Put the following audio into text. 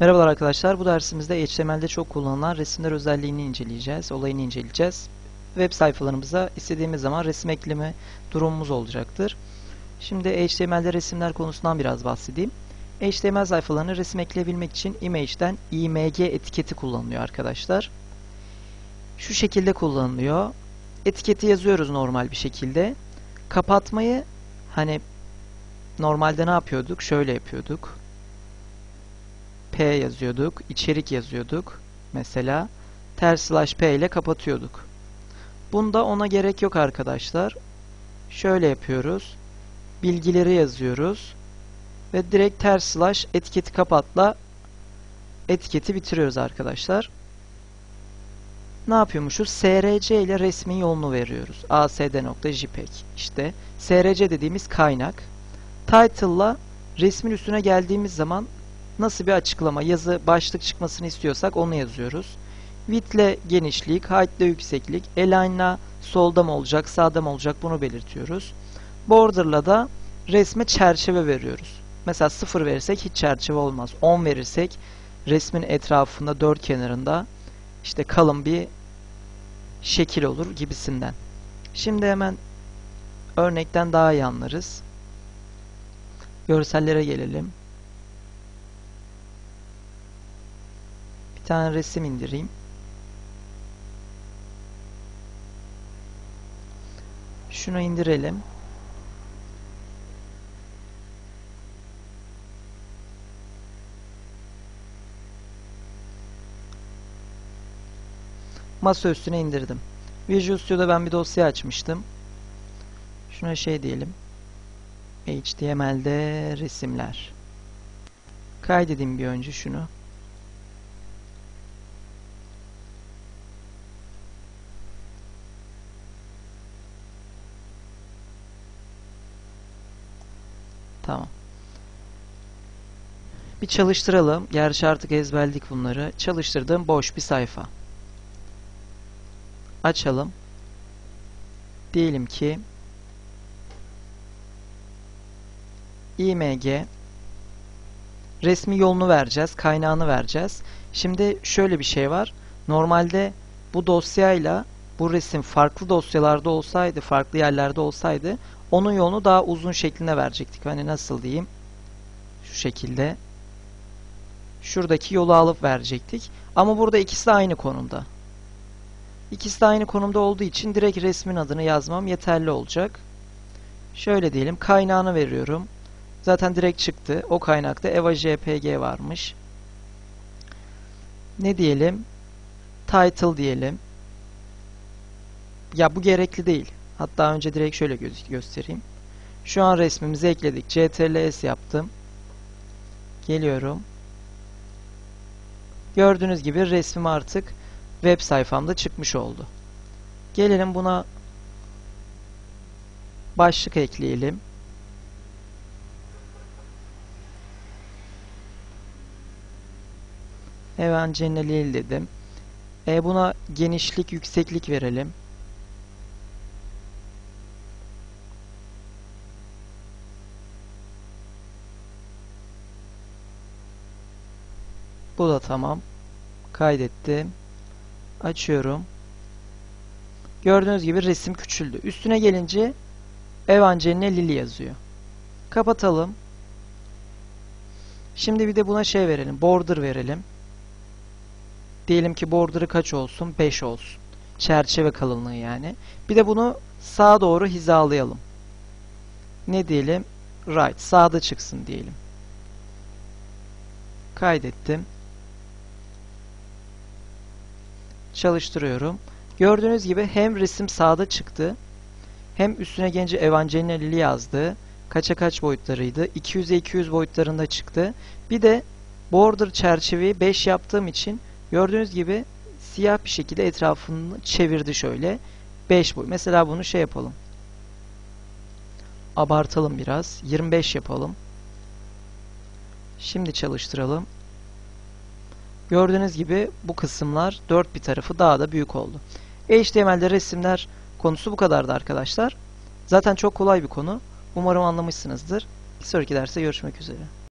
Merhabalar arkadaşlar. Bu dersimizde HTML'de çok kullanılan resimler özelliğini inceleyeceğiz, olayını inceleyeceğiz. Web sayfalarımıza istediğimiz zaman resim ekleme durumumuz olacaktır. Şimdi HTML'de resimler konusundan biraz bahsedeyim. HTML sayfalarına resim ekleyebilmek için image'den img etiketi kullanılıyor arkadaşlar. Şu şekilde kullanılıyor. Etiketi yazıyoruz normal bir şekilde. Kapatmayı hani normalde ne yapıyorduk? Şöyle yapıyorduk. P yazıyorduk, içerik yazıyorduk mesela. Ters slash P ile kapatıyorduk. Bunda ona gerek yok arkadaşlar. Şöyle yapıyoruz. Bilgileri yazıyoruz. Ve direkt ters slash etiketi kapatla etiketi bitiriyoruz arkadaşlar. Ne yapıyormuşuz? SRC ile resmin yolunu veriyoruz. asd.jpeg işte SRC dediğimiz kaynak. Title'la resmin üstüne geldiğimiz zaman nasıl bir açıklama, yazı, başlık çıkmasını istiyorsak onu yazıyoruz. Width'le genişlik, height'le yükseklik, align'la solda mı olacak, sağda mı olacak bunu belirtiyoruz. Border'la da resme çerçeve veriyoruz. Mesela 0 verirsek hiç çerçeve olmaz. 10 verirsek resmin etrafında dört kenarında işte kalın bir şekil olur gibisinden. Şimdi hemen örnekten daha iyi anlarız. Görsellere gelelim. Tane resim indireyim. Şunu indirelim. Masa üstüne indirdim. Visual Studio'da ben bir dosya açmıştım. Şuna şey diyelim. HTML'de resimler. Kaydedeyim bir önce şunu. Tamam. Bir çalıştıralım. Gerçi artık ezberledik bunları. Çalıştırdığım boş bir sayfa. Açalım. Diyelim ki img resmi yolunu vereceğiz, kaynağını vereceğiz. Şimdi şöyle bir şey var. Normalde bu dosyayla bu resim farklı dosyalarda olsaydı, farklı yerlerde olsaydı onun yolunu daha uzun şeklinde verecektik. Hani nasıl diyeyim? Şu şekilde. Şuradaki yolu alıp verecektik. Ama burada ikisi de aynı konumda. İkisi de aynı konumda olduğu için direkt resmin adını yazmam yeterli olacak. Şöyle diyelim. Kaynağını veriyorum. Zaten direkt çıktı. O kaynakta Eva JPG varmış. Ne diyelim? Title diyelim. Ya bu gerekli değil. Hatta önce direkt şöyle gö göstereyim. Şu an resmimizi ekledik. CTRL-S yaptım. Geliyorum. Gördüğünüz gibi resmim artık web sayfamda çıkmış oldu. Gelelim buna başlık ekleyelim. Evangelil dedim. E buna genişlik, yükseklik verelim. Bu da tamam. Kaydettim. Açıyorum. Gördüğünüz gibi resim küçüldü. Üstüne gelince Evangeline Lili yazıyor. Kapatalım. Şimdi bir de buna şey verelim. Border verelim. Diyelim ki border'ı kaç olsun? 5 olsun. Çerçeve kalınlığı yani. Bir de bunu sağa doğru hizalayalım. Ne diyelim? Right. Sağda çıksın diyelim. Kaydettim. Çalıştırıyorum. Gördüğünüz gibi hem resim sağda çıktı hem üstüne gelince Evangelina Lili yazdı. Kaça kaç boyutlarıydı? 200'e 200 boyutlarında çıktı. Bir de border çerçeveyi 5 yaptığım için gördüğünüz gibi siyah bir şekilde etrafını çevirdi şöyle. 5 boy. Mesela bunu şey yapalım. Abartalım biraz. 25 yapalım. Şimdi çalıştıralım. Gördüğünüz gibi bu kısımlar dört bir tarafı daha da büyük oldu. HTML'de resimler konusu bu kadardı arkadaşlar. Zaten çok kolay bir konu. Umarım anlamışsınızdır. Bir sonraki derste görüşmek üzere.